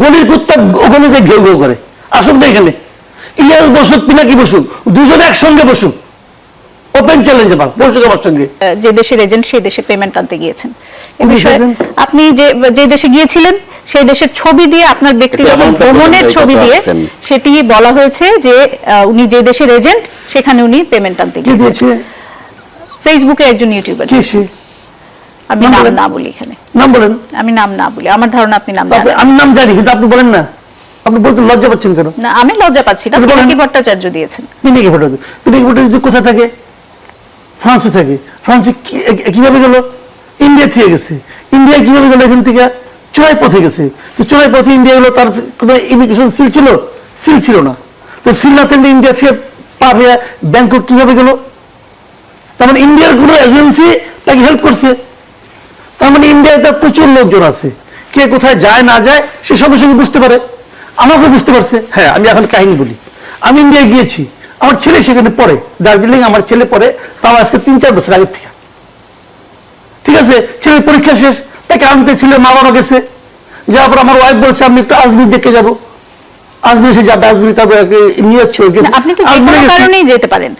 গলির কুত্তা ওখানে যে ঘেউ ঘেউ করে। আসুক না এখানে। ইলিয়াস বসুক পিনাকি বসুক দুজনে একসঙ্গে বসুক। ওপেন চ্যালেঞ্জ আমার বসুক আমার সঙ্গে। যে দেশের এজেন্ট সেই দেশে পেমেন্ট আনতে গিয়েছেন। এ বিষয়ে আপনি যে যে দেশে গিয়েছিলেন সেই দেশের ছবি দিয়ে আপনার ব্যক্তিগত ভ্রমণের ছবি দিয়ে সেটি বলা হয়েছে যে আহ, উনি যে দেশের এজেন্ট সেখানে উনি পেমেন্ট আনতে কি গিয়েছেন। ফেসবুকে একজন ইউটিউবার আমি নাম না বলি এখানে। নাম বলেন। আমি নাম না বলি আমার ধারণা আপনি নাম জানেন। আমি নাম জানি কিন্তু আপনি বলেন না। আপনি বলতে লজ্জা পাচ্ছেন কেন? না আমি লজ্জা পাচ্ছি না। পিনাকি ভট্টাচার্য দিয়েছেন। পিনাকি ভট্টাচার্য। পিনাকি ভট্টাচার্য থাকে? ফ্রান্সে থাকে। ফ্রান্সে কীভাবে গেল? ইন্ডিয়া থেকে গেছে। ইন্ডিয়া কীভাবে গেল এখান থেকে? চোরাই পথে গেছে। তো চোরাই পথে ইন্ডিয়া গেলো তার কোনো ইমিগ্রেশন সিল ছিল? সিল ছিল না। তো সিল না থাকলে ইন্ডিয়া থেকে পার হয়ে ব্যাংকক কীভাবে গেল? তার মানে ইন্ডিয়ার কোনো এজেন্সি তাকে হেল্প করছে। তার মানে ইন্ডিয়ায় তার প্রচুর লোকজন আছে। কে কোথায় যায়, না যায়, সে সঙ্গে সঙ্গে বুঝতে পারে। আমাকে বুঝতে পারছে। হ্যাঁ আমি এখন কাহিনী বলি। আমি ইন্ডিয়ায় গিয়েছি। আমার ছেলে সেখানে পড়ে। দার্জিলিং আমার ছেলে পড়ে। তাও আজকে তিন চার বছর আগের থেকে। ঠিক আছে? ছেলের পরীক্ষা শেষ। তাকে আনতে ছেলে মা বাবা গেছে। যাওয়ার পর আমার ওয়াইফ বলছে, আমি একটু আজমির দেখে যাব। আজমির সে যাবে আজমির তারপর একে নিয়ে হচ্ছে গেছে। আপনি তো কোনো কারণেই যেতে পারেন।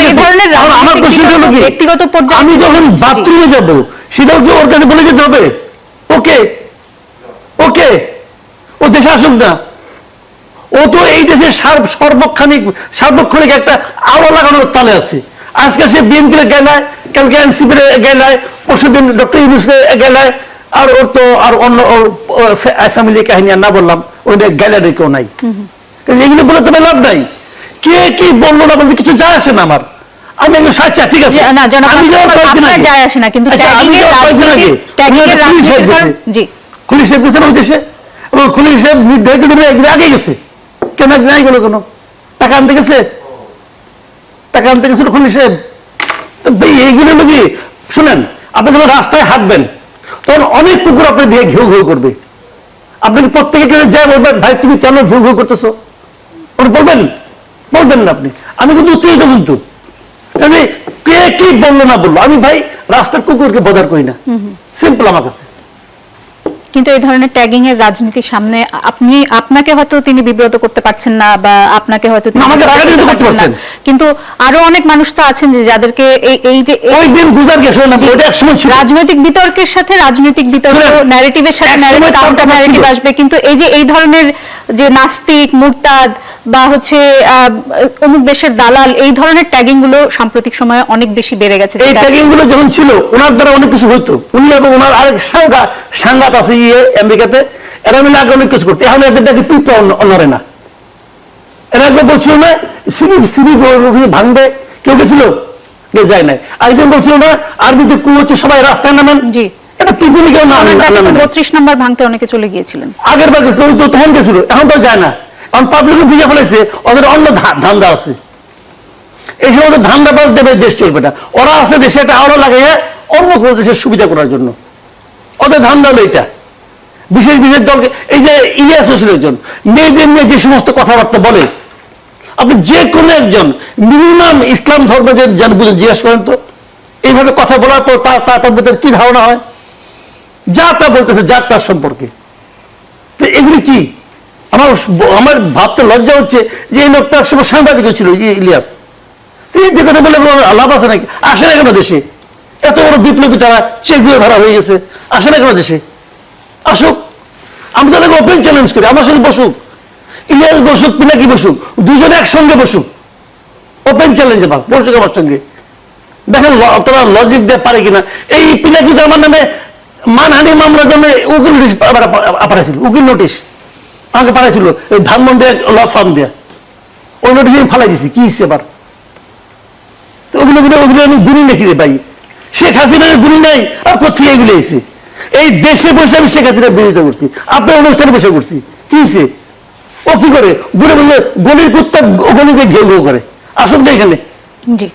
এই ধরনের আমার হলো কি? ব্যক্তিগত পর্যায়ে আমি যখন বাথরুমে যাব সেটাও কি ওর কাছে বলে যেতে হবে? ওকে? ওকে? ও দেশে আসুক না। ও তো এই দেশের সার- সর্বক্ষণিক সার্বক্ষণিক একটা আলো লাগানোর তালে আছে। আজকে সে বিএনপির গেলায় কালকে এনসিপির গেলায় পরশুদিন ডক্টর ইউনুসকে গেলায় আর ওর তো আর অন্য ফ্যামিলি কাহিনী আর না বললাম ওই গ্যালারি কেউ নাই। এগুলো বলে তো লাভ নাই। কে কি বলল না বলতে কিছু যায় আসে না আমার। আমি একজন সাচ্চা ঠিক আছে? না, জনাব আপনার- যায় আসে না, কিন্তু আচ্ছা, এর রাজনীতি- এর রাজনীতির হেড কারণ- গেছে। জি। না দেশে? এবং হেড নির্ধারিত দিনে একদিন আগে গেছে। কেন একদিন আগে গেল কেন? টাকা আনতে গেছে? টাকা আনতে গেছিল পুলিশ হেড তো এইগুলো নাকি শুনেন আপনি যখন রাস্তায় হাঁটবেন। তখন অনেক কুকুর আপনি দিয়ে ঘেউ ঘেউ করবে। আপনাকে প্রত্যেকে কেন যায় বলবেন ভাই তুমি কেন ঘেউ ঘেউ করতেছ? ওটা বলবেন বলবেন না আপনি। আমি কিন্তু উত্তেজিত কিন্তু। কে কি বলল না বলল। আমি ভাই রাস্তার কুকুরকে বদার করি না। সিম্পল আমার কাছে। কিন্তু এই ধরনের ট্যাগিং এর রাজনীতির সামনে আপনি আপনাকে হয়তো তিনি বিব্রত করতে পারছেন না বা আপনাকে হয়তো। কিন্তু আরও অনেক মানুষ তো আছেন যে যাদেরকে এই এই যে ওই দিন এক সময় ছিল। রাজনৈতিক বিতর্কের সাথে রাজনৈতিক বিতর্ক ন্যারেটিভের সাথে কাউন্টার ন্যারেটিভ আসবে। কিন্তু এই যে এই ধরনের যে নাস্তিক মুরতাদ বা হচ্ছে অমুক দেশের দালাল এই ধরনের ট্যাগিংগুলো সাম্প্রতিক সময়ে অনেক বেশি বেড়ে গেছে এই ট্যাগিংগুলো যখন ছিল ওনার দ্বারা অনেক কিছু হইতো উনি এবং ওনার আরেক সাংঘা সাংঘাত আছে ইয়ে আমেরিকাতে এরা মিলে আগে অনেক কিছু করতো এখন এদের ডাকে পিঁপড়া অন্যরে না এরা একবার বলছিল না সিবি সিবি ভাঙবে কেউ গেছিল যায় নাই আরেকদিন বলছিল না আরবিতে কু হচ্ছে সবাই রাস্তায় নামেন জি। এটা পিঁপড়ি কেউ না। বত্রিশ নম্বর ভাঙতে অনেকে চলে গিয়েছিলেন আগের বার গেছিল তখন গেছিল এখন তো যায় না এখন পাবলিক ভিজা ফেলেছে, ওদের অন্য ধান্দা আছে। এই সময় ওদের ধান্দা বাজ দেবে, দেশ চলবে না। ওরা আছে দেশে একটা আলো লাগাইয়া অন্য কোনো দেশের সুবিধা করার জন্য। ওদের ধান্দা হলো এটা। বিশেষ বিশেষ দলকে, এই যে ইলিয়াস হোসেন একজন, মেয়েদের নিয়ে যে সমস্ত কথাবার্তা বলে, আপনি যে কোনো একজন মিনিমাম ইসলাম ধর্ম যেন বুঝে, জিজ্ঞাসা করেন তো। এইভাবে কথা বলার পর তার তার তার ভিতরে কি ধারণা হয়? যা তা বলতেছে যার তার সম্পর্কে। তো এগুলি কি? আমার আমার ভাবতে লজ্জা হচ্ছে যে এই লোকটা একসময় সাংবাদিক ছিল ইলিয়াস। যে কথা বলে লাভ আছে নাকি? আসে না কেন দেশে? এত বড় বিপ্লবী তারা চেক দিয়ে ভরা হয়ে গেছে। আসে না কেন দেশে? আসুক। আমি তাদেরকে ওপেন চ্যালেঞ্জ করি। আমার সঙ্গে বসুক। ইলিয়াস বসুক, পিনাকি বসুক, দুজনে একসঙ্গে বসুক। ওপেন চ্যালেঞ্জ আমার বসুক আমার সঙ্গে। দেখেন তারা লজিক দিয়ে পারে কিনা? এই পিনাকি তো আমার নামে মানহানি মামলার জন্য উকিল নোটিশ পাঠাইছিল, উকিল নোটিশ আমাকে পাঠাইছিল ওই ধানমন্ডি ল ফার্ম দিয়ে। ওই নোটিশ আমি ফালাই দিছি কি হিসেবে আবার তো ওগুলো ওগুলো ওগুলো আমি গুণি নাকি রে ভাই? শেখ হাসিনার গুণি নাই আর কোথেকে এগুলো এসে এই দেশে বসে আমি শেখ হাসিনার বিরোধিতা করছি আপনার অনুষ্ঠানে বসে করছি কি হয়েছে ও কি করে? ঘুরে বললে গলির কুত্তা ওখানে যে ঘেউ ঘেউ করে। আসুক না এখানে। জি।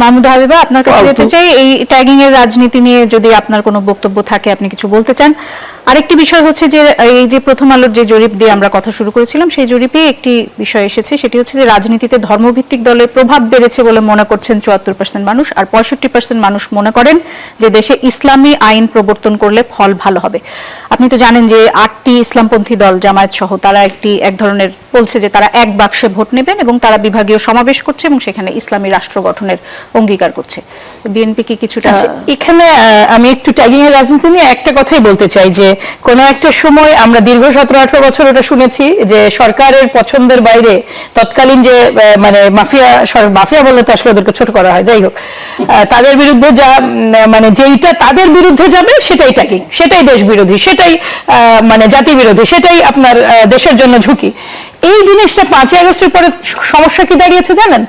মাহমুদ হাবিবা আপনার কাছে যেতে চাই এই ট্যাগিং এর রাজনীতি নিয়ে যদি আপনার কোনো বক্তব্য থাকে আপনি কিছু বলতে চান আরেকটি বিষয় হচ্ছে যে, এই যে প্রথম আলোর যে জরিপ দিয়ে আমরা কথা শুরু করেছিলাম, সেই জরিপে একটি বিষয় এসেছে, সেটি হচ্ছে যে রাজনীতিতে ধর্মভিত্তিক দলের প্রভাব বেড়েছে বলে মনে করছেন চুয়াত্তর পার্সেন্ট মানুষ, আর পঁয়ষট্টি পার্সেন্ট মানুষ মনে করেন যে দেশে ইসলামী আইন প্রবর্তন করলে ফল ভালো হবে। আপনি তো জানেন যে আটটি ইসলামপন্থী দল জামায়াত সহ, তারা একটি, এক ধরনের বলছে যে তারা এক বাক্সে ভোট নেবেন এবং তারা বিভাগীয় সমাবেশ করছে এবং সেখানে ইসলামী রাষ্ট্র গঠনের অঙ্গীকার করছে। বিএনপি কি কিছুটা আচ্ছা এখানে আমি একটু ট্যাগিং এর রাজনীতি নিয়ে একটা কথাই বলতে চাই যে কোনো একটা সময় আমরা দীর্ঘ সতেরো, আঠারো বছর ওটা শুনেছি যে সরকারের পছন্দের বাইরে তৎকালীন যে মানে মাফিয়া মাফিয়া বললে তো আসলে ওদেরকে ছোট করা হয়, যাই হোক তাদের বিরুদ্ধে যা মানে যেইটা তাদের বিরুদ্ধে যাবে সেটাই ট্যাগিং, সেটাই দেশ বিরোধী, সেটাই মানে জাতি বিরোধী, সেটাই আপনার দেশের জন্য ঝুঁকি। এই জিনিসটা পাঁচই আগস্টের পরে সমস্যা কি দাঁড়িয়েছে জানেন?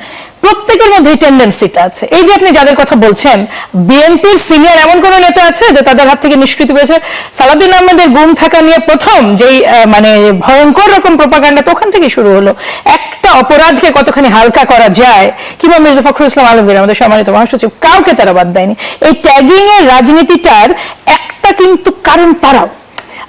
প্রত্যেকের মধ্যে এই টেন্ডেন্সিটা আছে। এই যে আপনি যাদের কথা বলছেন, বিএনপির সিনিয়র এমন কোন নেতা আছে যে তাদের হাত থেকে নিষ্কৃতি পেয়েছে? সালাদিন আহমেদের গুম থাকা নিয়ে প্রথম আহ, মানে ভয়ঙ্কর রকম প্রপাগান্ডা তো ওখান থেকে শুরু হলো। একটা অপরাধকে কতখানি হালকা করা যায় কিংবা মির্জা ফখরুল ইসলাম আলমগীর আমাদের সম্মানিত মহাসচিব কাউকে তারা বাদ দেয়নি। এই ট্যাগিং এর রাজনীতিটার একটা কিন্তু কারণ তারাও।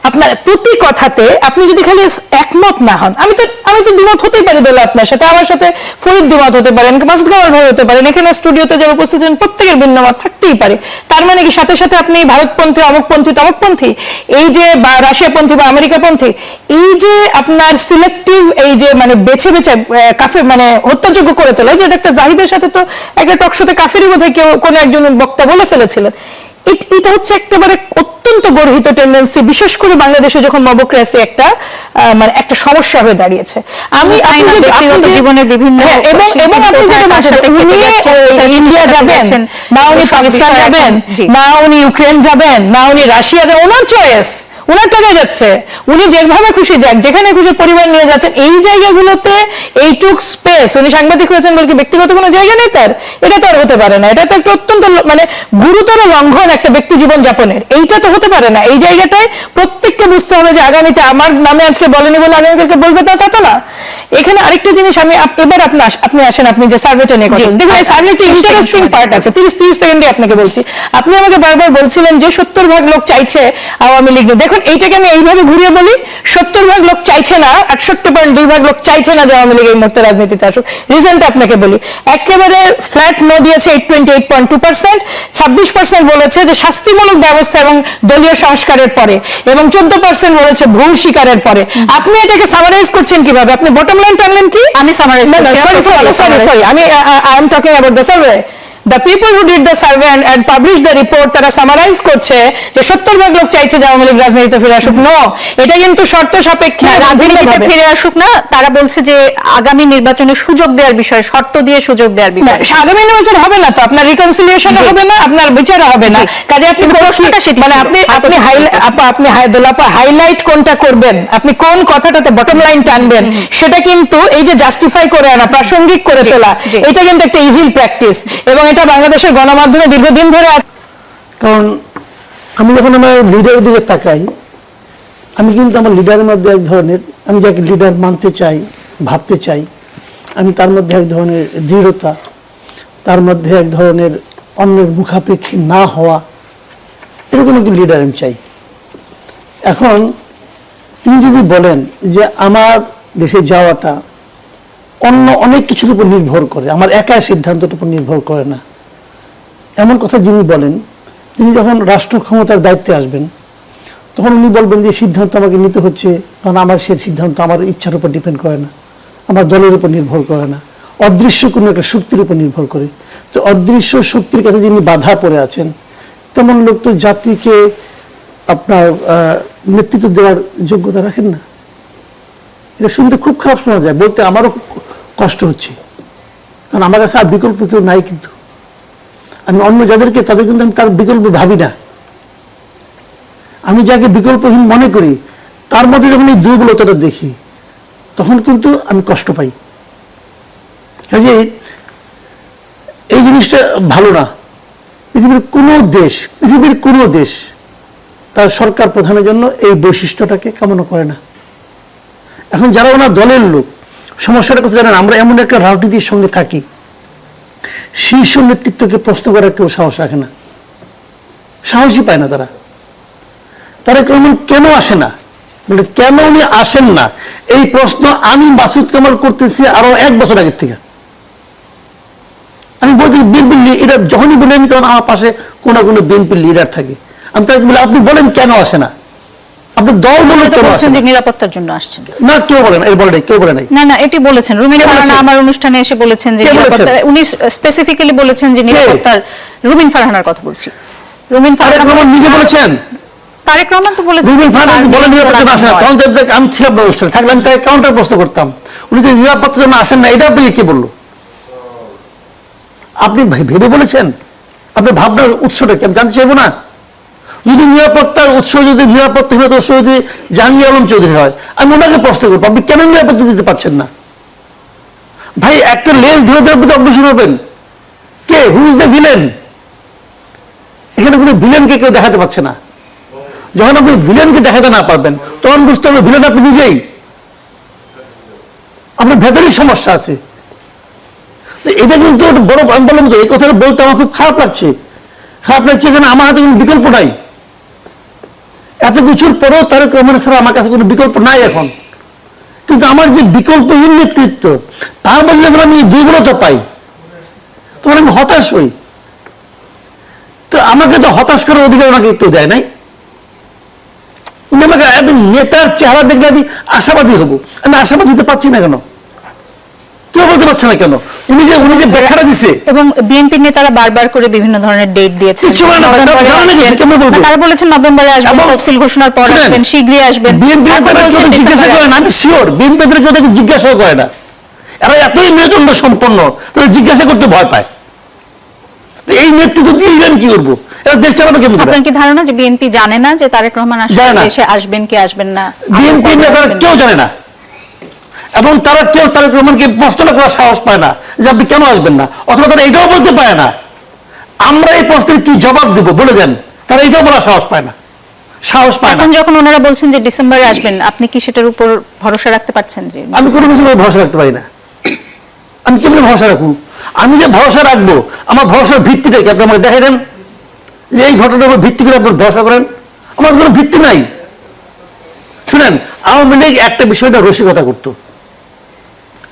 আপনার প্রতি কথাতে আপনি যদি খালি একমত না হন, আমি তো আমি তো দ্বিমত হতেই পারি দোলা আপনার সাথে, আমার সাথে ফরিদ দ্বিমত হতে পারেন, মাসুদ ভাই হতে পারেন, এখানে স্টুডিওতে যারা উপস্থিত আছেন, প্রত্যেকের ভিন্ন মত থাকতেই পারে। তার মানে কি? সাথে সাথে আপনি ভারতপন্থী, অমুকপন্থী, তমকপন্থী, এই যে বা রাশিয়াপন্থী বা আমেরিকাপন্থী, এই যে আপনার সিলেক্টিভ এই যে মানে বেছে বেছে কাফের মানে হত্যাযোগ্য করে তোলা যে একটা জাহিদের সাথে তো একটা টকশোতে কাফেরই বোধহয় কেউ কোনো একজন বক্তা বলে ফেলেছিলেন। এট- হচ্ছে একেবারে অত্যন্ত গর্হিত টেন্ডেন্সি বিশেষ করে বাংলাদেশে যখন মবক্রেসি একটা মানে একটা সমস্যা হয়ে দাঁড়িয়েছে। আমি তাই আপনি না, যে- ব্যক্তিগত আপনি যে- জীবনের বিভিন্ন হ্যাঁ, এবং এবং আপনি যেটা উনি ইন্ডিয়া যাবেন। না উনি পাকিস্তান যাবেন না উনি ইউক্রেন যাবেন না উনি রাশিয়া যাবেন ওনার চয়েস ওনার টাকা যাচ্ছে। উনি যেভাবে খুশি যাক যেখানে খুশি পরিবার নিয়ে যাচ্ছেন এই জায়গাগুলোতে এইটুক স্পেস উনি সাংবাদিক হয়েছেন বলে কি ব্যক্তিগত কোনো জায়গা নেই তার? এটা তো আর হতে পারে না। এটা তো একটা অত্যন্ত মানে গুরুতর লঙ্ঘন একটা ব্যক্তি জীবন যাপনের। এইটা তো হতে পারে না। এই জায়গাটায় প্রত্যেককে বুঝতে হবে যে আগামীতে আমার নামে আজকে বলেনি বলে আগামীকালকে বলবে তা তা না। এখানে আরেকটা জিনিস আমি এবার আপনি আপনি আসেন আপনি যে সার্ভেটা নিয়ে কথা দেখুন এই সার্ভে একটা ইন্টারেস্টিং পার্ট আছে। তিরিশ তিরিশ সেকেন্ডে আপনাকে বলছি। আপনি আমাকে বারবার বলছিলেন যে সত্তর ভাগ লোক চাইছে আওয়ামী লীগ নিয়ে। দেখুন এইটাকে আমি এইভাবে ঘুরিয়ে বলি সত্তর ভাগ লোক চাইছে না আটষট্টি পয়েন্ট দুই ভাগ লোক চাইছে না যে আওয়ামী লীগ এই মুহূর্তে রাজনীতিতে আসুক। রিজনটা আপনাকে বলি একেবারে ফ্ল্যাট নো দিয়েছে eight twenty eight point two percent ছাব্বিশ পার্সেন্ট বলেছে যে শাস্তিমূলক ব্যবস্থা এবং দলীয় সংস্কারের পরে এবং চোদ্দ পার্সেন্ট বলেছে ভুল স্বীকারের পরে। আপনি এটাকে সামারাইজ করছেন কীভাবে? আপনি বটম লাইন টানলেন কি? আমি সরি সরি সরি আমি I am talking about the survey the people who did the survey and publish the report তারা সামারাইজ করছে যে সত্তর ভাগ লোক চাইছে যে আওয়ামী লীগ রাজনীতিতে ফিরে আসুক নো এটা কিন্তু শর্ত সাপেক্ষে রাজনীতিতে। ফিরে আসুক না তারা বলছে যে আগামী নির্বাচনে সুযোগ দেওয়ার বিষয় শর্ত দিয়ে সুযোগ দেওয়ার বিষয় আগামী নির্বাচন হবে না তো আপনার রিকনসিলিয়েশন। হবে না আপনার বিচার হবে না। কাজে আপনি প্রশ্নটা সেটি মানে। আপনি আপনি। আপা আপনি দোলাপা হাইলাইট কোনটা করবেন আপনি কোন কথাটাতে বটম লাইন টানবেন সেটা কিন্তু এই যে জাস্টিফাই করে আনা প্রাসঙ্গিক করে তোলা। এটা কিন্তু একটা ইভিল প্র্যাকটিস এবং এটা বাংলাদেশের গণমাধ্যমে দীর্ঘদিন ধরে। কারণ আমি যখন আমার লিডারের দিকে তাকাই, আমি কিন্তু আমার লিডারের মধ্যে এক ধরনের আমি যাকে লিডার মানতে চাই, ভাবতে চাই, আমি তার মধ্যে এক ধরনের দৃঢ়তা, তার মধ্যে এক ধরনের অন্যের মুখাপেক্ষী না হওয়া, এরকম একটি লিডার আমি চাই এখন তিনি যদি বলেন যে আমার দেশে যাওয়াটা অন্য অনেক কিছুর উপর নির্ভর করে, আমার একা সিদ্ধান্তের উপর নির্ভর করে না এমন কথা যিনি বলেন, তিনি যখন রাষ্ট্র ক্ষমতার দায়িত্বে আসবেন, তখন উনি বলবেন যে, সিদ্ধান্ত আমাকে নিতে হচ্ছে, কারণ আমার সে সিদ্ধান্ত আমার ইচ্ছার উপর ডিপেন্ড করে না, আমার দলের উপর নির্ভর করে না, অদৃশ্য কোনো একটা শক্তির উপর নির্ভর করে। তো অদৃশ্য শক্তির কাছে যিনি বাধা পড়ে আছেন, তেমন লোক তো জাতিকে আপনার নেতৃত্ব দেওয়ার যোগ্যতা রাখেন না। এটা শুনতে খুব খারাপ শোনা যায়, বলতে আমারও কষ্ট হচ্ছে, কারণ আমার কাছে আর বিকল্প কেউ নাই কিন্তু। আমি অন্য যাদেরকে, তাদের কিন্তু আমি তার বিকল্প ভাবি না। আমি যাকে বিকল্পহীন মনে করি, তার মধ্যে যখন এই দুর্বলতাটা দেখি, তখন কিন্তু আমি কষ্ট পাই। কাজে এই জিনিসটা ভালো না। পৃথিবীর কোনো দেশ, পৃথিবীর কোনো দেশ তার সরকার প্রধানের জন্য এই বৈশিষ্ট্যটাকে কামনা করে না। এখন যারা ওনার দলের লোক সমস্যাটা কথা জানেন, আমরা এমন একটা রাজনীতির সঙ্গে থাকি। শীর্ষ নেতৃত্বকে প্রশ্ন করার কেউ সাহস রাখে না। সাহসই পায় না তারা। তারেক রহমান কেন আসে না? মানে কেন উনি আসেন না? এই প্রশ্ন আমি মাসুদ কামাল করতেছি আরও এক বছর আগের থেকে। আমি বলছি বিএনপি এটা যখনই বলি আমি তখন আমার পাশে কোনো কোনো বিএনপি লিডার থাকে। আমি তাকে বলি, আপনি বলেন কেন আসে না? আপনি দল বলে তো বলছেন যে নিরাপত্তার জন্য আসছেন। না কেউ বলে না এই বলে নাই কেউ বলে নাই। না না এটি বলেছেন। রুমিন ফারহানা আমার অনুষ্ঠানে এসে বলেছেন যে নিরাপত্তা উনি স্পেসিফিক্যালি বলেছেন যে নিরাপত্তার রুমিন ফারহানার কথা বলছি। রুমিন ফারহানা নিজে বলেছেন তারেক রহমান তো বলেছেন রুবিন ফারহান বলে নিরাপত্তা নিরাপত্তা আসে না তখন যে আমি ছিলাম না অনুষ্ঠানে। থাকলে আমি তাকে কাউন্টার প্রশ্ন করতাম। উনি যে নিরাপত্তার জন্য আসেন না এটা আপনি কি বলল? আপনি ভেবে বলেছেন? আপনি ভাবনার উৎসটা কি আমি জানতে চাইব না? যদি নিরাপত্তার উৎস যদি নিরাপত্তাহীনতার উৎস যদি জাহাঙ্গীর আলম চৌধুরী হয়। আমি ওনাকে প্রশ্ন করব, আপনি কেন নিরাপত্তা দিতে পারছেন না? ভাই, একটা লেজ ধরে ধরে আপনি অগ্রসর হবেন। কে? হু ইজ দ্য ভিলেন এখানে কোনো ভিলেনকে কেউ দেখাতে পারছে না। যখন আপনি ভিলেনকে দেখাতে না পারবেন, তখন বুঝতে হবে ভিলেন আপনি নিজেই। আপনার ভেতরেই সমস্যা আছে। এটা কিন্তু বড় আমি বললাম তো, এই কথাটা বলতে আমার খুব খারাপ লাগছে। খারাপ লাগছে এখানে আমার হাতে কোনো বিকল্প নাই। এত কিছুর পরেও তার মানে ছাড়া আমার কাছে কোনো বিকল্প নাই এখন। কিন্তু আমার যে বিকল্পহীন নেতৃত্ব, তার মধ্যে যখন আমি দুর্বলতা পাই, তখন আমি হতাশ হই। তো আমাকে তো হতাশ করার অধিকার ওনাকে কেউ দেয় নাই। উনি আমাকে আমি নেতার চেহারা দেখলে আমি আশাবাদী হব। আমি আশাবাদী হতে পারছি না কেন? কেউ বলতে পারছে না কেন? উনি যে উনি যে ব্যাখ্যাটা দিছে। এবং বিএনপি নেতারা বারবার করে বিভিন্ন ধরনের ডেট দিয়েছেন। কিচ্ছু বলে না, নভেম্বরে তারা জানে না আসবেন। কেমনে বলবে? না, তারা বলেছেন নভেম্বরে আসবেন তফসিল ঘোষণার পর আসবেন শীঘ্রই আসবেন। বিএনপি নেতারা জিজ্ঞাসা করে না আমি শিওর বিএনপি কেউ তাকে জিজ্ঞাসা করে না। এরা এতই মেরুদণ্ড সম্পন্ন তাদের জিজ্ঞাসা করতে ভয় পায়। এই নেতৃত্ব দিয়ে আমি কি করব? এরা দেশ চালানো কেমন? আপনার কি ধারণা যে বিএনপি জানে না যে তারেক রহমান আসলে জানে না। দেশে আসবেন কি আসবেন না? বিএনপি নেতারা কেউ জানে না। এবং তারা কেউ তারেক রহমানকে প্রশ্ন করার সাহস পায় না যে আপনি কেন আসবেন না? অথবা তারা এটাও বলতে পারে না। আমরা এই প্রশ্নের কি জবাব দেব বলে দেন। তারা এটাও বলার সাহস পায় না। সাহস পায় না। এখন যখন ওনারা বলছেন যে ডিসেম্বরে আসবেন আপনি কি সেটার উপর ভরসা রাখতে পারছেন যে আমি কোনো কিছু ভরসা রাখতে পারি না। আমি কেমন ভরসা রাখব? আমি যে ভরসা রাখব আমার ভরসার ভিত্তিটা কি? আপনি আমাকে দেখে দেন। যে এই ঘটনার উপর ভিত্তি করে আপনি ভরসা করেন। আমার কোনো ভিত্তি নাই। শুনেন আওয়ামী লীগ একটা বিষয়টা রসিকতা করতো।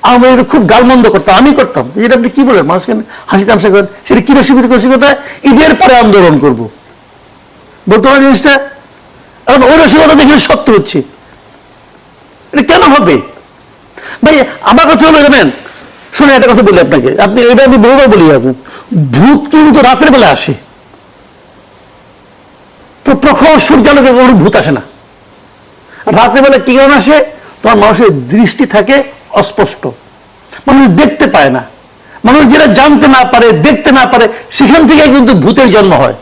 আওয়ামী লীগ খুব গালমন্দ করতাম আমি করতাম। যেটা আপনি কি বলেন মানুষকে হাসি তামসা করেন? সেটা কি রসিকতা রসিকতা ঈদের পরে আন্দোলন করব। বলতে পারেন জিনিসটা? এখন ওই রসিকতা দেখে সত্য হচ্ছে। এটা কেন হবে? ভাই, আমার কথা হলো জানেন শুনে একটা কথা বলি আপনাকে। আপনি এটা আমি বহুবার বলি আপনি, ভূত কিন্তু রাতের বেলা আসে। প্রখর সূর্যালোকে কোনো ভূত আসে না। রাতের বেলা কি কারণ আসে? তোমার মানুষের দৃষ্টি থাকে অস্পষ্ট। মানুষ দেখতে পায় না। মানুষ যেটা জানতে না পারে দেখতে না পারে সেখান থেকে কিন্তু ভূতের জন্ম হয়।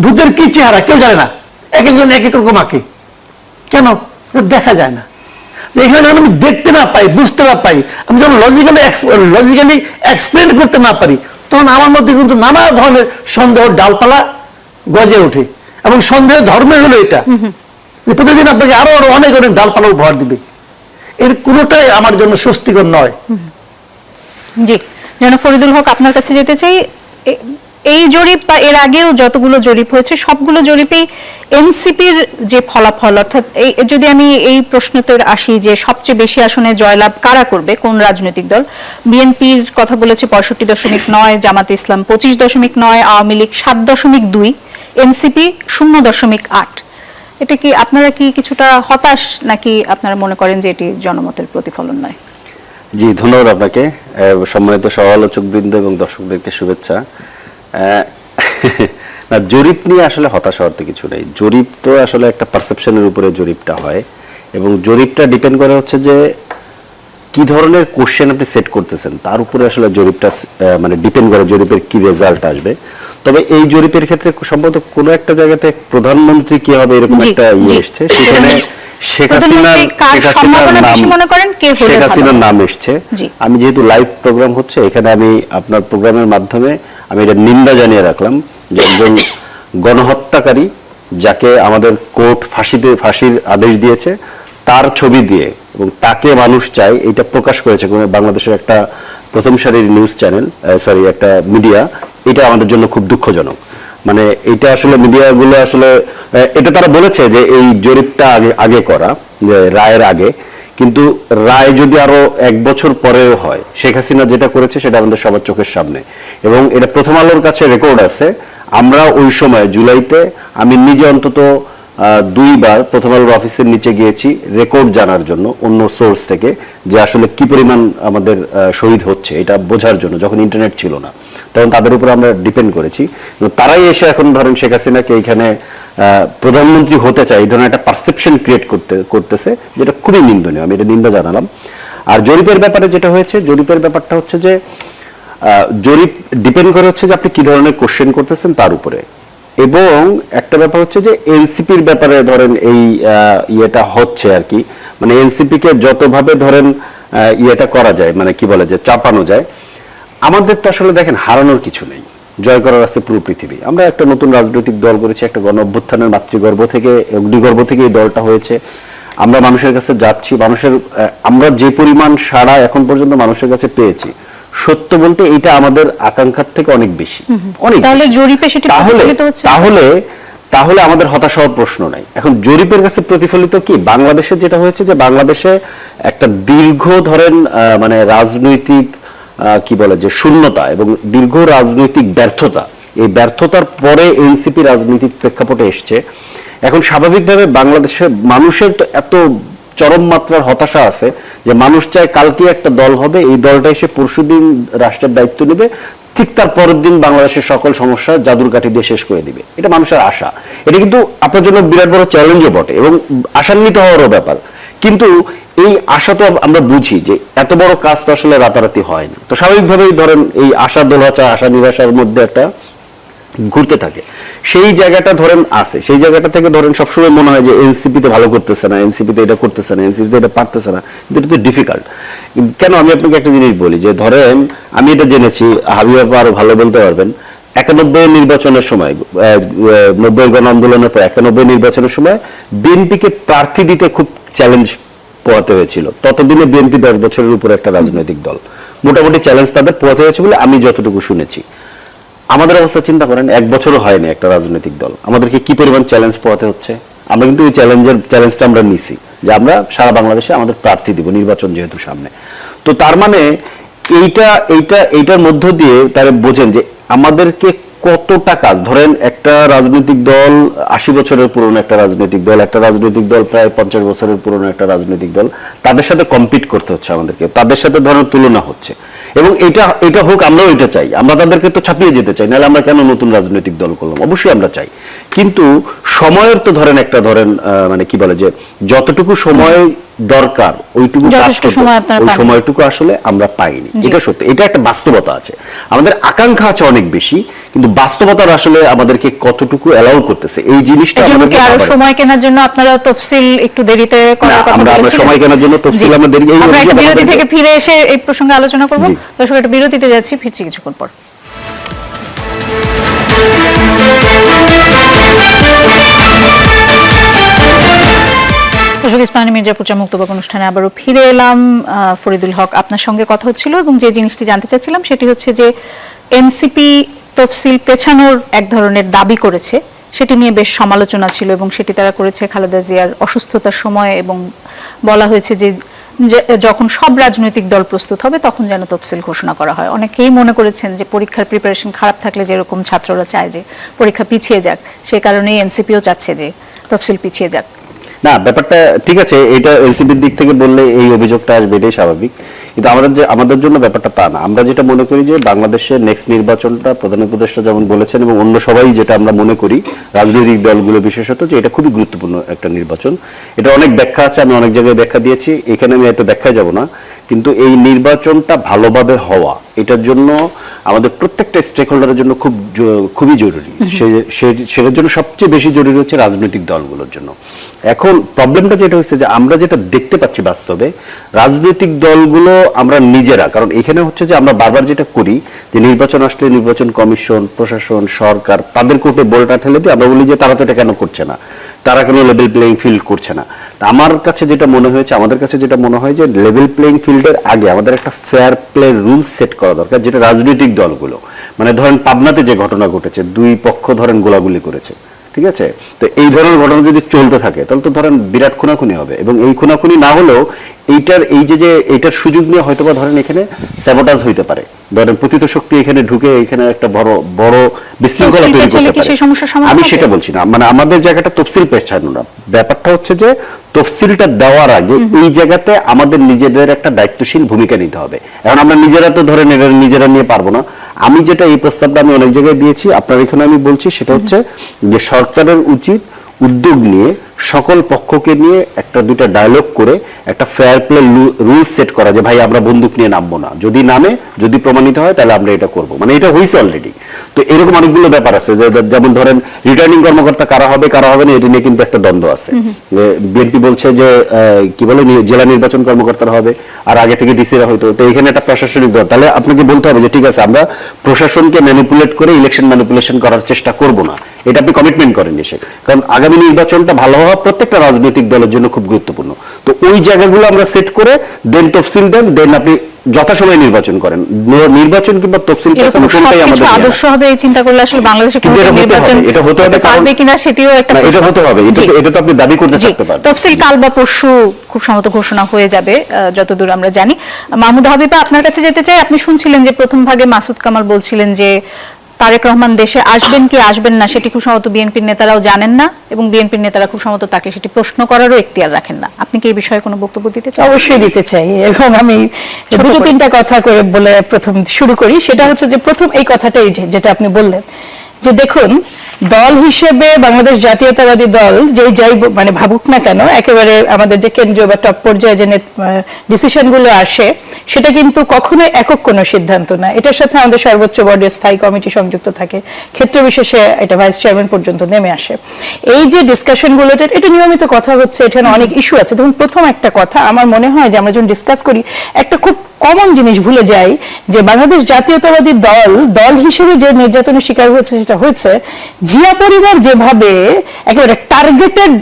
ভূতের কি চেহারা কেউ জানে না। এক একজন এক এক রকম আঁকে। কেন? দেখা যায় না। এখানে যখন আমি দেখতে না পাই বুঝতে না পাই আমি যখন লজিক্যালি লজিক্যালি এক্সপ্লেন করতে না পারি তখন আমার মধ্যে কিন্তু নানা ধরনের সন্দেহ ডালপালা গজে ওঠে। এবং সন্দেহ ধর্মে হলো এটা। প্রতিদিন আপনাকে আরও আরও অনেক অনেক ডালপালা উপহার দিবে। এর কোনোটাই আমার জন্য স্বস্তিকর নয়। জি। যেন ফরিদুল হক, আপনার কাছে যেতে চাই এই জরিপ বা এর আগেও যতগুলো জরিপ হয়েছে, সবগুলো জরিপেই এনসিপির যে ফলাফল, অর্থাৎ এই, যদি আমি এই প্রশ্নতে আসি যে সবচেয়ে বেশি আসনে জয়লাভ কারা করবে, কোন রাজনৈতিক দল? বিএনপির কথা বলেছে পঁয়ষট্টি দশমিক নয়, জামাত ইসলাম পঁচিশ দশমিক নয়, আওয়ামী লীগ সাত দশমিক দুই, এনসিপি শূন্য দশমিক আট। এটা কি আপনারা কি কিছুটা হতাশ নাকি আপনারা মনে করেন যে এটি জনমতের প্রতিফলন নয়? জি, ধন্যবাদ আপনাকে। সম্মানিত সহ-আলোচক বৃন্দ এবং দর্শকদেরকে শুভেচ্ছা। না, জরিপ নিয়ে আসলে হতাশ হওয়ার তো কিছু নেই। জরিপ তো আসলে একটা পারসেপশনের উপরে জরিপটা হয় এবং জরিপটা ডিপেন্ড করে হচ্ছে যে কি ধরনের কোশ্চেন আপনি সেট করতেছেন। তার উপরে আসলে জরিপটা মানে ডিপেন্ড করে জরিপের কি রেজাল্ট আসবে। তবে এই জরিপের ক্ষেত্রে সম্ভবত কোনো একটা জায়গাতে প্রধানমন্ত্রী কি হবে এরকম একটা ইয়ে এসছে। সেখানে শেখ হাসিনার শেখ হাসিনার নাম মনে করেন? কে হলে শেখ হাসিনার নাম এসছে। আমি যেহেতু লাইভ প্রোগ্রাম হচ্ছে এখানে আমি আপনার প্রোগ্রামের মাধ্যমে আমি এটা নিন্দা জানিয়ে রাখলাম যে একজন গণহত্যাকারী যাকে আমাদের কোর্ট ফাঁসিতে ফাঁসির আদেশ দিয়েছে তার ছবি দিয়ে এবং তাকে মানুষ চায় এটা প্রকাশ করেছে বাংলাদেশের একটা প্রথম সারির নিউজ চ্যানেল সরি একটা মিডিয়া। এটা আমাদের জন্য খুব দুঃখজনক। মানে এটা আসলে মিডিয়াগুলো আসলে এটা তারা বলেছে যে এই জরিপটা আগে আগে করা, যে রায়ের আগে। কিন্তু রায় যদি আরও এক বছর পরেও হয়, শেখ হাসিনা যেটা করেছে সেটা আমাদের সবার চোখের সামনে। এবং এটা প্রথম আলোর কাছে রেকর্ড আছে। আমরা ওই সময়, জুলাইতে আমি নিজে অন্তত দুইবার প্রথম আলোর অফিসের নিচে গিয়েছি রেকর্ড জানার জন্য অন্য সোর্স থেকে, যে আসলে কি পরিমাণ আমাদের শহীদ হচ্ছে, এটা বোঝার জন্য, যখন ইন্টারনেট ছিল না। তখন তাদের উপর আমরা ডিপেন্ড করেছি। তারাই এসে এখন ধরেন শেখ হাসিনাকে আহ, প্রধানমন্ত্রী হতে চায় এই ধরনের একটা পারসেপশন ক্রিয়েট করতে করতেছে যেটা খুবই নিন্দনীয় আমি এটা নিন্দা জানালাম। আর জরিপের ব্যাপারে যেটা হয়েছে জরিপের ব্যাপারটা হচ্ছে যে জরিপ ডিপেন্ড করে হচ্ছে যে আপনি কি ধরনের কোশ্চেন করতেছেন তার উপরে। এবং একটা ব্যাপার হচ্ছে যে এনসিপির ব্যাপারে ধরেন এই ইয়েটা হচ্ছে আর কি। মানে এনসিপি কে যতভাবে ধরেন ইয়েটা করা যায় মানে কি বলে যে চাপানো যায় আমাদের তো আসলে দেখেন হারানোর কিছু নেই। জয় করার আছে পুরো পৃথিবী। আমরা একটা নতুন রাজনৈতিক দল করেছি একটা গণ অভ্যুত্থানের মাতৃগর্ভ থেকে অগ্নিগর্ভ থেকে এই দলটা হয়েছে। আমরা মানুষের কাছে যাচ্ছি মানুষের আমরা যে পরিমাণ সাড়া এখন পর্যন্ত মানুষের কাছে পেয়েছি সত্য বলতে এটা আমাদের আকাঙ্ক্ষার থেকে অনেক বেশি। অনেক তাহলে জরিপে সেটি তাহলে তাহলে তাহলে আমাদের হতাশা হওয়ার প্রশ্ন নাই। এখন জরিপের কাছে প্রতিফলিত কি? বাংলাদেশে যেটা হয়েছে যে বাংলাদেশে একটা দীর্ঘ ধরেন আহ, মানে রাজনৈতিক কি বলে, যে শূন্যতা এবং দীর্ঘ রাজনৈতিক ব্যর্থতা। এই ব্যর্থতার পরে এনসিপি রাজনৈতিক প্রেক্ষাপটে এসছে। এখন স্বাভাবিকভাবে বাংলাদেশের মানুষের তো এত চরম মাত্রার হতাশা আছে যে মানুষ চায় কালকে একটা দল হবে, এই দলটা এসে পরশুদিন রাষ্ট্রের দায়িত্ব নেবে, ঠিক তার পরের দিন বাংলাদেশের সকল সমস্যা জাদুর কাঠি দিয়ে শেষ করে দিবে। এটা মানুষের আশা। এটা কিন্তু আপনার জন্য বিরাট বড় চ্যালেঞ্জও বটে এবং আশান্বিত হওয়ারও ব্যাপার। কিন্তু এই আশা তো আমরা বুঝি যে এত বড় কাজ তো আসলে রাতারাতি হয় না। তো স্বাভাবিকভাবেই ধরেন এই আশা দোলাচা আশা নিরাশার মধ্যে একটা ঘুরতে থাকে। সেই জায়গাটা ধরেন আছে। সেই জায়গাটা থেকে ধরেন সবসময় মনে হয় যে এনসিপি তো ভালো করতেছে না, এনসিপি তো এটা করতেছে না, এনসিপি তো এটা পারতেছে না। কিন্তু এটা তো ডিফিকাল্ট কেন আমি আপনাকে একটা জিনিস বলি যে ধরেন আমি এটা জেনেছি, হাবিব আপা আরও ভালো বলতে পারবেন। একানব্বই নির্বাচনের সময় নব্বই গণ আন্দোলনের পর একানব্বই নির্বাচনের সময় বিএনপিকে প্রার্থী দিতে খুব চ্যালেঞ্জ পোয়াতে হয়েছিল। ততদিনে বিএনপি দশ বছরের উপরে একটা রাজনৈতিক দল। মোটামুটি চ্যালেঞ্জ তাদের পোয়াতে হয়েছে বলে আমি যতটুকু শুনেছি। আমাদের অবস্থা চিন্তা করেন, এক বছরও হয়নি একটা রাজনৈতিক দল। আমাদেরকে কি পরিমাণ চ্যালেঞ্জ পোহাতে হচ্ছে? আমরা কিন্তু এই চ্যালেঞ্জের চ্যালেঞ্জটা আমরা নিছি যে আমরা সারা বাংলাদেশে আমাদের প্রার্থী দিব, নির্বাচন যেহেতু সামনে। তো তার মানে এইটা এইটা, এইটার মধ্য দিয়ে তারা বোঝেন যে আমাদেরকে কতটা কাজ? ধরেন একটা রাজনৈতিক দল আশি বছরের পুরনো একটা রাজনৈতিক দল, একটা রাজনৈতিক দল প্রায় পঞ্চাশ বছরের পুরনো একটা রাজনৈতিক দল, তাদের সাথে কম্পিট করতে হচ্ছে আমাদেরকে। তাদের সাথে ধরেন তুলনা হচ্ছে। এবং এটা এটা হোক আমরাও এটা চাই। আমরা তাদেরকে তো ছাপিয়ে যেতে চাই নাহলে আমরা কেন নতুন রাজনৈতিক দল করলাম? অবশ্যই আমরা চাই। কিন্তু সময়ের তো ধরেন একটা ধরেন মানে কি বলে যে যতটুকু সময় দরকার ওইটুকু ওই সময়টুকু আসলে আমরা পাইনি। এটা সত্যি এটা একটা বাস্তবতা আছে। আমাদের আকাঙ্ক্ষা আছে অনেক বেশি কিন্তু বাস্তবতার আসলে আমাদেরকে কতটুকু অ্যালাউ করতেছে এই জিনিসটা আমাদেরকে আরও সময় কেনার জন্য আপনারা তফসিল একটু দেরিতে করার কথা আমরা- সময় কেনার জন্য তফসিল আমরা দেরি- এই বিরতি থেকে ফিরে এসে এই প্রসঙ্গে আলোচনা করব। দর্শক, একটা বিরতিতে যাচ্ছি, ফিরছি কিছুক্ষণ পর। অনুষ্ঠানে আবারও ফিরে এলাম। ফরিদুল হক আপনার সঙ্গে কথা হচ্ছিল এবং যে জিনিসটি জানতে চাচ্ছিলাম সেটি হচ্ছে যে এনসিপি তফসিল পেছানোর এক ধরনের দাবি করেছে। সেটি নিয়ে বেশ সমালোচনা ছিল এবং সেটি তারা করেছে খালেদা জিয়ার অসুস্থতার সময় এবং বলা হয়েছে যে যখন সব রাজনৈতিক দল প্রস্তুত হবে, তখন যেন তফসিল ঘোষণা করা হয়। অনেকেই মনে করেছেন যে পরীক্ষার প্রিপারেশন খারাপ থাকলে যেরকম ছাত্ররা চায় যে পরীক্ষা পিছিয়ে যাক সেই কারণেই এনসিপিও চাচ্ছে যে তফসিল পিছিয়ে যাক। না, ব্যাপারটা ঠিক আছে, এটা এনসিবির দিক থেকে বললে এই অভিযোগটা আসবে, এটাই স্বাভাবিক। কিন্তু আমাদের যে, আমাদের জন্য ব্যাপারটা তা না। আমরা যেটা মনে করি যে, বাংলাদেশের নেক্সট নির্বাচনটা প্রধান উপদেষ্টা যেমন বলেছেন এবং অন্য সবাই যেটা আমরা মনে করি, রাজনৈতিক দলগুলো বিশেষত, যে এটা খুবই গুরুত্বপূর্ণ একটা নির্বাচন। এটা অনেক ব্যাখ্যা আছে, আমি অনেক জায়গায় ব্যাখ্যা দিয়েছি, এখানে আমি এত ব্যাখ্যা যাব না। কিন্তু এই নির্বাচনটা ভালোভাবে হওয়া এটার জন্য আমাদের প্রত্যেকটা স্টেক হোল্ডারের জন্য খুব খুবই জরুরি। সেটার জন্য সবচেয়ে বেশি জরুরি হচ্ছে রাজনৈতিক দলগুলোর জন্য। এখন প্রবলেমটা যেটা হচ্ছে যে আমরা যেটা দেখতে পাচ্ছি বাস্তবে রাজনৈতিক দলগুলো আমরা নিজেরা কারণ এখানে হচ্ছে যে আমরা বারবার যেটা করি যে নির্বাচন আসলে নির্বাচন কমিশন প্রশাসন সরকার তাদের কোর্টে বলটা ঠেলে দিয়ে আমরা বলি যে তারা তো এটা কেন করছে না। তারা কেন লেভেল প্লেইং ফিল্ড করছে না। তা আমার কাছে যেটা মনে হয়েছে, আমাদের কাছে যেটা মনে হয় যে লেভেল প্লেইং ফিল্ডের আগে আমাদের একটা ফেয়ার প্লে রুল সেট করা দরকার, যেটা রাজনৈতিক দলগুলো। মানে ধরেন পাবনাতে যে ঘটনা ঘটেছে, দুই পক্ষ ধরেন গোলাগুলি করেছে, ঠিক আছে? তো এই ধরনের ঘটনা যদি চলতে থাকে, তাহলে তো ধরেন বিরাট খুনাখুনি হবে। এবং এই খুনাখুনি না হলেও এইটার, এই যে যে এইটার সুযোগ নিয়ে হয়তোবা ধরেন এখানে স্যাবোটাজ হইতে পারে। ধরেন প্রতিত শক্তি এখানে ঢুকে এখানে একটা বড় বড় বিশৃঙ্খলা তৈরি করতে কি পারে। সেই সমস্যার সমাধান আমি সেটা বলছি না। মানে আমাদের জায়গাটা তফসিল পেছানো না। ব্যাপারটা হচ্ছে যে তফসিলটা দেওয়ার আগে এই জায়গাতে আমাদের নিজেদের একটা দায়িত্বশীল ভূমিকা নিতে হবে। এখন আমরা নিজেরা তো ধরেন এটা নিজেরা নিয়ে পারব না। আমি যেটা এই প্রস্তাবটা আমি অনেক জায়গায় দিয়েছি আপনার এখানে আমি বলছি সেটা হচ্ছে যে সরকারের উচিত উদ্যোগ নিয়ে সকল পক্ষকে নিয়ে একটা দুইটা ডায়লগ করে একটা ফেয়ার প্লে রুল সেট করা যে ভাই আমরা বন্দুক নিয়ে নামবো না। যদি নামে যদি প্রমাণিত হয় তাহলে আমরা এটা করব। মানে এটা হয়েছে অলরেডি তো এরকম অনেকগুলো ব্যাপার আছে যে যেমন ধরেন রিটার্নিং কর্মকর্তা কারা হবে কারা হবে না এটা নিয়ে কিন্তু একটা দ্বন্দ্ব আছে। বিএনপি বলছে যে কি বলে জেলা নির্বাচন কর্মকর্তারা হবে আর আগে থেকে ডিসিরা হয়তো তো এখানে একটা প্রশাসনিক দল। তাহলে আপনাকে বলতে হবে যে ঠিক আছে আমরা প্রশাসনকে ম্যানিপুলেট করে ইলেকশন ম্যানিপুলেশন করার চেষ্টা করব না। এটা আপনি কমিটমেন্ট করেন এসে কারণ আগামী নির্বাচনটা ভালো হওয়া প্রত্যেকটা রাজনৈতিক দলের জন্য খুব গুরুত্বপূর্ণ। তো ওই জায়গাগুলো আমরা সেট করে দেন তফসিল দেন দেন আপনি যথাসময়ে নির্বাচন করেন। নির্বাচন কিংবা তফসিল কোনটাই আমাদের আদর্শ হবে এই চিন্তা করলে আসলে বাংলাদেশে কোনো এটা হতে নির্বাচন এটা হতে হবে পারবে কিনা সেটিও একটা এটা হতে হবে এটা তো- আপনি দাবি করতে থাকতে পারবেন। তফসিল কাল বা পরশু খুব সম্ভবত ঘোষণা হয়ে যাবে যতদূর আমরা জানি। মাহমুদ হাবিবা আপনার কাছে যেতে চাই আপনি শুনছিলেন যে প্রথম ভাগে মাসুদ কামাল বলছিলেন যে তারেক রহমান দেশে আসবেন কি আসবেন না সেটি খুব সম্ভবত বিএনপির নেতারাও জানেন না এবং বিএনপির নেতারা খুব সম্ভবত তাকে সেটি প্রশ্ন করারও এখতিয়ার রাখেন না। আপনি কি এই বিষয়ে কোনো বক্তব্য দিতে চান? অবশ্যই দিতে চাই এবং আমি দুটো তিনটা কথা করে বলে প্রথম শুরু করি। সেটা হচ্ছে যে প্রথম এই কথাটাই যে- যেটা আপনি বললেন যে দেখুন, দল হিসেবে বাংলাদেশ জাতীয়তাবাদী দল যেই যাই মানে ভাবুক না কেন, একেবারে আমাদের যে কেন্দ্রীয় বা টপ পর্যায়ে যে ডিসিশনগুলো আসে, সেটা কিন্তু কখনোই একক কোনো সিদ্ধান্ত না। এটার সাথে আমাদের সর্বোচ্চ বডির স্থায়ী কমিটি সংযুক্ত থাকে। ক্ষেত্র বিশেষে এটা ভাইস চেয়ারম্যান পর্যন্ত নেমে আসে। এই যে ডিসকাশন গুলোতে এটা নিয়মিত কথা হচ্ছে, এখানে অনেক ইস্যু আছে। দেখুন প্রথম একটা কথা, আমার মনে হয় যে আমরা যখন ডিসকাস করি, একটা খুব কমন জিনিস ভুলে যাই যে বাংলাদেশ জাতীয়তাবাদী দল দল হিসেবে যে নির্যাতনের শিকার হয়েছে সেটা হয়েছে। জিয়া পরিবার যেভাবে একেবারে টার্গেটেড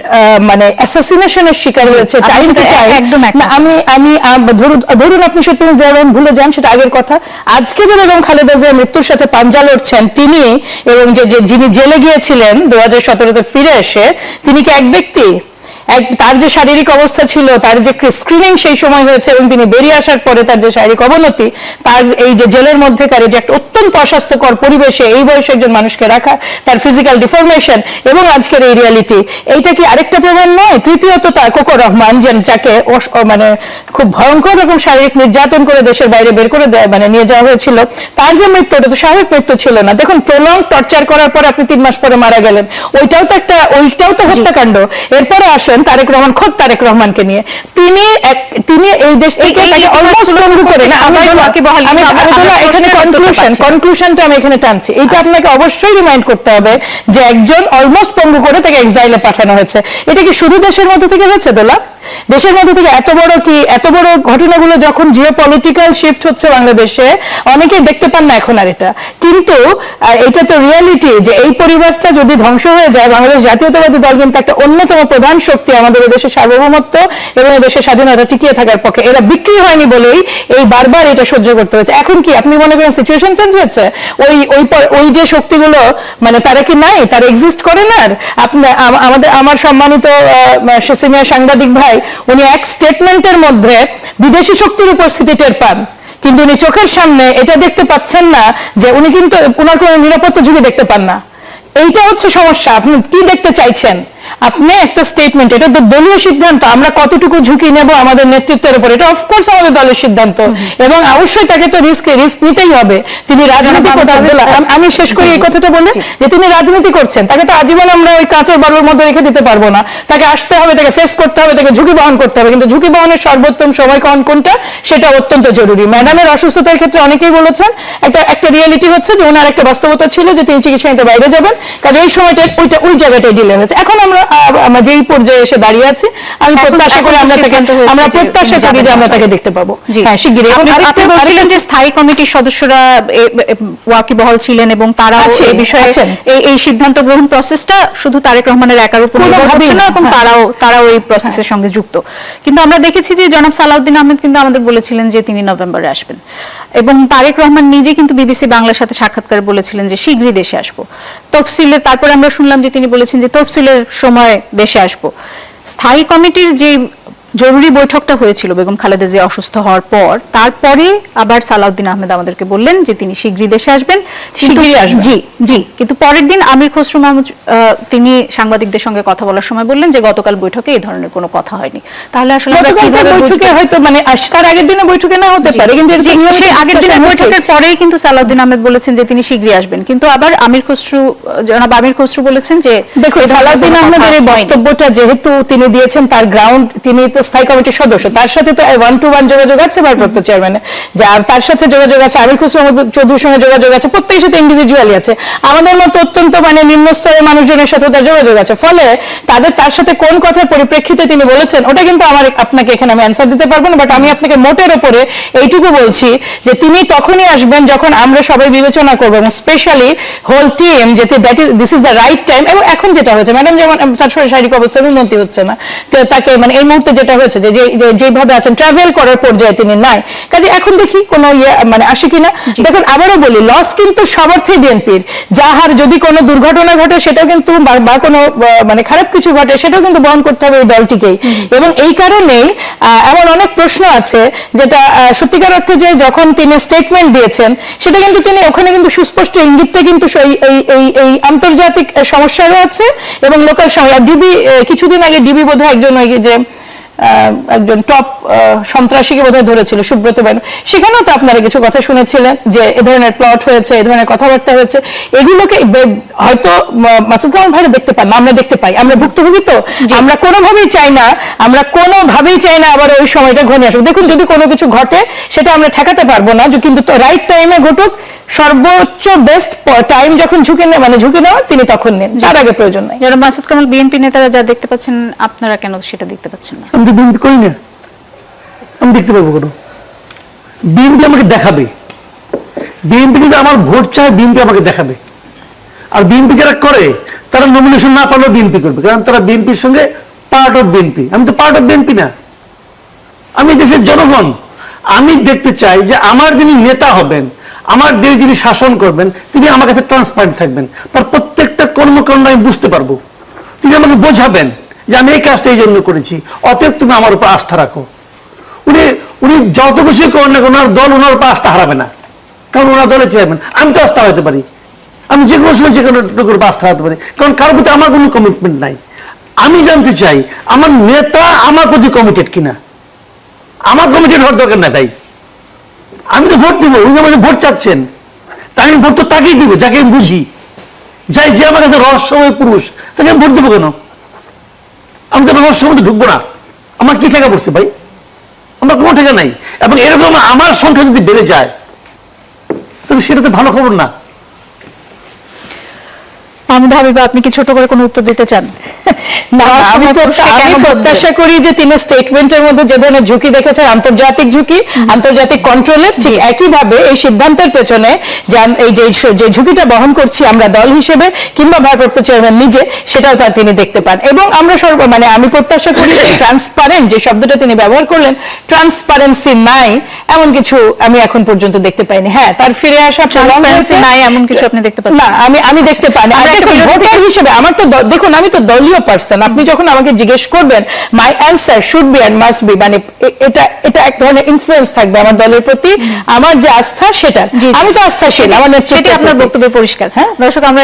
মানে অ্যাসাসিনেশনের শিকার হয়েছে টাইম সেটা একদম আমি আমি ধরুন আপনি সেটা যেমন ভুলে যান সেটা আগের কথা। আজকে যে বেগম খালেদা জিয়া মৃত্যুর সাথে পাঞ্জা লড়ছেন তিনি এবং যে যিনি জেলে গিয়েছিলেন দু হাজার সতেরোতে ফিরে এসে তিনি কি এক ব্যক্তি? তার যে শারীরিক অবস্থা ছিল, তার যে স্ক্রিনিং সেই সময় হয়েছে এবং তিনি বেরিয়ে আসার পরে তার যে শারীরিক অবনতি, তার এই যে জেলের মধ্যেকার যে একটা অত্যন্ত অস্বাস্থ্যকর পরিবেশে এই বয়সে একজন মানুষকে রাখা, তার ফিজিক্যাল ডিফরমেশন এবং আজকের এই রিয়ালিটি এইটা কি আরেকটা প্রমাণ নয়? তৃতীয়ত তার কোকো রহমান, যে যাকে মানে খুব ভয়ঙ্কর রকম শারীরিক নির্যাতন করে দেশের বাইরে বের করে দেয় মানে নিয়ে যাওয়া হয়েছিল, তার যে মৃত্যু ওটা তো স্বাভাবিক মৃত্যু ছিল না। দেখুন প্রলং টর্চার করার পর আপনি তিন মাস পরে মারা গেলেন। ওইটাও তো একটা ওইটাও তো হত্যাকাণ্ড। এরপরে আসেন তারেক রহমান খোদ তারেক রহমানকে নিয়ে। তিনি এক- তিনি এই দেশ থেকে তাকে অলমোস্ট পঙ্গু করে না। আমি আমি এখানে কনক্লুশন পাচ্ছি না। কনক্লুশনটা আমি এখানে টানছি। এটা আপনাকে অবশ্যই রিমাইন্ড করতে হবে যে একজন অলমোস্ট পঙ্গু করে তাকে এক্সাইলে পাঠানো হয়েছে। এটা কি শুধু দেশের মধ্যে থেকে হয়েছে দোলা? দেশের মধ্যে থেকে এত বড় কি এত বড় ঘটনাগুলো যখন জিও পলিটিক্যাল শিফট হচ্ছে বাংলাদেশে অনেকেই দেখতে পান না এখন আর এটা। কিন্তু এটা তো রিয়ালিটি যে এই পরিবারটা যদি ধ্বংস হয়ে যায় বাংলাদেশ জাতীয়তাবাদী দল কিন্তু একটা অন্যতম প্রধান শক্তি আমাদের দেশের সার্বভৌমত্ব এবং দেশের স্বাধীনতা টিকিয়ে থাকার পক্ষে। এরা বিক্রি হয়নি বলেই এই বারবার এটা সহ্য করতে হয়েছে। এখন কি, আপনি মনে করেন সিচুয়েশন চেঞ্জ হয়েছে? ওই ওই ওই যে শক্তিগুলো মানে তারা কি নাই? তারা এক্সিস্ট করে না? আপনি আমাদের, আমার সম্মানিত সিনিয়র সাংবাদিক ভাই, উনি এক স্টেটমেন্টের মধ্যে বিদেশি শক্তির উপস্থিতি টের পান। কিন্তু উনি চোখের সামনে এটা দেখতে পাচ্ছেন না যে উনি কিন্তু ওনার কোনো নিরাপত্তা ঝুঁকি দেখতে পান না। এইটা হচ্ছে সমস্যা। আপনি কি দেখতে চাইছেন? আপনি একটা স্টেটমেন্ট এটা তো দলীয় সিদ্ধান্ত আমরা কতটুকু ঝুঁকি নেব আমাদের নেতৃত্বের উপর? এটা অফকোর্স আমাদের দলের সিদ্ধান্ত। এবং অবশ্যই তাকে তো রিস্ক রিস্ক নিতেই হবে। তিনি রাজনীতি আম- শেষ করি এই কথাটা বলে যে তিনি রাজনীতি করছেন। তাকে তো আজীবন আমরা ওই কাঁচের বালুর মধ্যে রেখে দিতে পারব না। তাকে আসতে হবে তাকে ফেস করতে হবে তাকে ঝুঁকি বহন করতে হবে। কিন্তু ঝুঁকি বহনের সর্বোত্তম সময় কখন কোনটা? সেটা অত্যন্ত জরুরি। ম্যাডামের অসুস্থতার ক্ষেত্রে অনেকেই বলেছেন একটা একটা রিয়েলিটি হচ্ছে যে ওনার একটা বাস্তবতা ছিল যে তিনি চিকিৎসা নিতে বাইরে যাবেন। কাজে ওই সময়টা ওইটা ওই জায়গাটায় ডিলে হয়েছে। এখন আমরা যেই পর্যায়ে এসে দাঁড়িয়ে আছি আমি প্রত্যাশা করি আমরা তাকে আমরা প্রত্যাশা করি যে আমরা তাকে দেখতে পাবো। হ্যাঁ শিগগিরই। এবং আপনি- বলছিলেন যে স্থায়ী কমিটির সদস্যরা ওয়াকিবহাল ছিলেন এবং আছে, এই বিষয়ে। এই সিদ্ধান্ত গ্রহণ প্রসেসটা শুধু তারেক রহমানের একার উপর না এবং হ্যাঁ। তারাও তারাও এই প্রসেসের সঙ্গে যুক্ত। কিন্তু আমরা দেখেছি যে জনাব সালাউদ্দিন আহমেদ কিন্তু আমাদের বলেছিলেন যে তিনি নভেম্বরে আসবেন। এবং তারেক রহমান নিজে কিন্তু বিবিসি বাংলার সাথে সাক্ষাৎকার বলেছিলেন যে শীঘ্রই দেশে আসব। তফসিলের, তারপর আমরা শুনলাম যে তিনি বলেছেন যে তফসিলের সময় দেশে আসব। স্থায়ী কমিটির যে জরুরি বৈঠকটা হয়েছিল বেগম খালেদা জিয়া অসুস্থ হওয়ার পর। তারপরে আবার সালাউদ্দিন আহমেদ আমাদেরকে বললেন যে তিনি শীঘ্রই দেশে আসবেন। জি জি। কিন্তু পরের দিন আমির খসরু মাহমুদ তিনি সাংবাদিকদের সঙ্গে কথা বলার সময় বললেন যে গতকাল বৈঠকে এই ধরনের কোনো কথা হয়নি। তাহলে আসলে বৈঠকে হয়তো মানে তার আগের দিনে বৈঠকে না হতে পারে কিন্তু সেই আগের হচ্ছে। বৈঠকের পরেই কিন্তু সালাউদ্দিন আহমেদ বলেছেন যে তিনি শীঘ্রই আসবেন। কিন্তু আবার আমির খসরু জনাব আমির খসরু বলেছেন যে দেখো সালাউদ্দিন আহমেদের এই বক্তব্যটা যেহেতু তিনি দিয়েছেন তার গ্রাউন্ড তিনি তো স্থায়ী কমিটির সদস্য। তার সাথে তো ওয়ান টু ওয়ান যোগাযোগ আছে ভারপ্রাপ্ত চেয়ারম্যান যা তার সাথে যোগাযোগ আছে, আমির খুসরু চৌধুরীর সঙ্গে যোগাযোগ আছে, প্রত্যেকের সাথে ইন্ডিভিজুয়ালি আছে। আমাদের মতো অত্যন্ত মানে নিম্ন স্তরের মানুষজনের সাথে তার যোগাযোগ আছে। ফলে তাদের, তার সাথে কোন কথার পরিপ্রেক্ষিতে তিনি বলেছেন, ওটা কিন্তু আমার আপনাকে এখানে আমি অ্যান্সার দিতে পারব না বাট আমি আপনাকে মোটের ওপরে এইটুকু বলছি যে তিনি তখনই আসবেন যখন আমরা সবাই বিবেচনা করব এবং স্পেশালি হোল টিম যেতে that is this is the right time এবং এখন যেটা হয়েছে ম্যাডাম যেমন, তার শরীর শারীরিক অবস্থা উন্নতি হচ্ছে না। তাকে মানে এই মুহূর্তে যেটা হয়েছে যে যেভাবে আছেন ট্রাভেল করার পর্যায়ে তিনি নাই। কাজে এখন দেখি কোনো ইয়ে মানে আসে কিনা। দেখুন আবারও বলি লস কিন্তু সবার্থে বিএনপির। যাহার যদি কোনো দুর্ঘটনা ঘটে সেটাও কিন্তু বা- কোনো মানে খারাপ কিছু ঘটে সেটাও কিন্তু বহন করতে হবে এই দলটিকেই। এবং এই কারণেই এমন অনেক প্রশ্ন আছে যেটা সত্যিকার অর্থে যে যখন তিনি স্টেটমেন্ট দিয়েছেন সেটা কিন্তু তিনি ওখানে কিন্তু সুস্পষ্ট ইঙ্গিতটা কিন্তু সেই- এই এই এই আন্তর্জাতিক সমস্যারও আছে এবং লোকাল সমস্যা ডিবি কিছুদিন আগে ডিবি বোধহয় একজন ওই যে একজন টপ সন্ত্রাসীকে বোধহয় ধরেছিল সুব্রত ব্যান সেখানেও তো আপনারা কিছু কথা শুনেছিলেন যে এ ধরনের প্লট হয়েছে এ ধরনের কথাবার্তা হয়েছে। এগুলোকে হয়তো মাসুদ রহমান ভাইরা দেখতে পান না আমরা দেখতে পাই। আমরা ভুক্তভোগী তো। আমরা কোনোভাবেই চাই না আমরা কোনোভাবেই চাই না আবার ওই সময়টা ঘনিয়ে আসুক। দেখুন যদি কোনো কিছু ঘটে সেটা আমরা ঠেকাতে পারব না যে কিন্তু রাইট টাইমে ঘটুক সর্বোচ্চ বেস্ট টাইম যখন ঝুঁকে নেয় মানে ঝুঁকে নেওয়া তিনি তখন নেন। তার আগে প্রয়োজন নাই। যারা মাসুদ কামাল বিএনপি নেতারা যা দেখতে পাচ্ছেন আপনারা কেন সেটা দেখতে পাচ্ছেন না? তো বিএনপি করি না, আমি দেখতে পাবো কেন। বিএনপি আমাকে দেখাবে। বিএনপি যদি আমার ভোট চায়, বিএনপি আমাকে দেখাবে। আর বিএনপি যারা করে, তারা নমিনেশন না পারলেও বিএনপি করবে, কারণ তারা বিএনপির সঙ্গে পার্ট অফ বিএনপি। আমি তো পার্ট অফ বিএনপি না। আমি দেশের জনগণ। আমি দেখতে চাই যে আমার যিনি নেতা হবেন, আমার দেশ যিনি শাসন করবেন, তিনি আমার কাছে ট্রান্সপারেন্ট থাকবেন। তার প্রত্যেকটা কর্মকাণ্ড আমি বুঝতে পারব। তিনি আমাকে বোঝাবেন। যে আমি এই কাজটা এই জন্য করেছি, অতএব তুমি আমার উপর আস্থা রাখো। উনি উনি যত কিছুই করেন না ওনার দল ওনার উপর আস্থা হারাবে না। কারণ ওনার দলে চেয়ারম্যান আমি তো আস্থা হতে পারি। আমি যে কোনো সময় যে কোনো লোকের উপর আস্থা হারাতে পারি। কারণ কারোর প্রতি আমার কোনো কমিটমেন্ট নাই। আমি জানতে চাই, আমার নেতা আমার প্রতি কমিটেড কিনা? আমার কমিটেড হওয়ার দরকার নাই ভাই। আমি তো ভোট দিব, উনি আমাদের ভোট চাচ্ছেন। তাই আমি ভোট তো তাকেই দিব, যাকে বুঝি। যাই যে আমার কাছে রহস্যময় পুরুষ, তাকে আমি ভোট দেবো কেন? আমি তো আমার মধ্যে ঢুকবো না। আমার কি টাকা পড়ছে ভাই? আমার কোনো টাকা নাই। এবং এরকম আমার সংখ্যা যদি বেড়ে যায়, তাহলে সেটা তো ভালো খবর না। মাহমুদ হাবিবা আপনি কি ছোট করে কোনো উত্তর দিতে চান? না আমি প্রত্যাশা করি যে তিনি স্টেটমেন্টের মধ্যে যে ধরনের ঝুঁকি দেখেছেন আন্তর্জাতিক ঝুঁকি আন্তর্জাতিক কন্ট্রোলের ঠিক একইভাবে এই সিদ্ধান্তের পেছনে এই যে যে ঝুঁকিটা বহন করছি আমরা দল হিসেবে কিংবা ভারপ্রাপ্ত চেয়ারম্যান নিজে সেটাও তার তিনি দেখতে পান। এবং আমরা সর্ব মানে আমি প্রত্যাশা করি যে ট্রান্সপারেন্ট যে শব্দটা তিনি ব্যবহার করলেন ট্রান্সপারেন্সি নাই এমন কিছু আমি এখন পর্যন্ত দেখতে পাইনি। হ্যাঁ তার ফিরে আসা নাই এমন কিছু আপনি দেখতে পাচ্ছেন না আমি আমি দেখতে পাইনি। আমরা ভোটার হিসেবে তো দেখুন আমি তো দলীয় পার্সন আপনি যখন আমাকে জিজ্ঞেস করবেন my answer should be and must be মানে এটা এটা এক ধরনের ইনফ্লুয়েন্স থাকবে আমার দলের প্রতি আমার যে আস্থা সেটা। আমি তো আস্থাশীল আমার সেটি নেতৃত্বের আপনার। বক্তব্য পরিষ্কার হ্যাঁ। দর্শক আমরা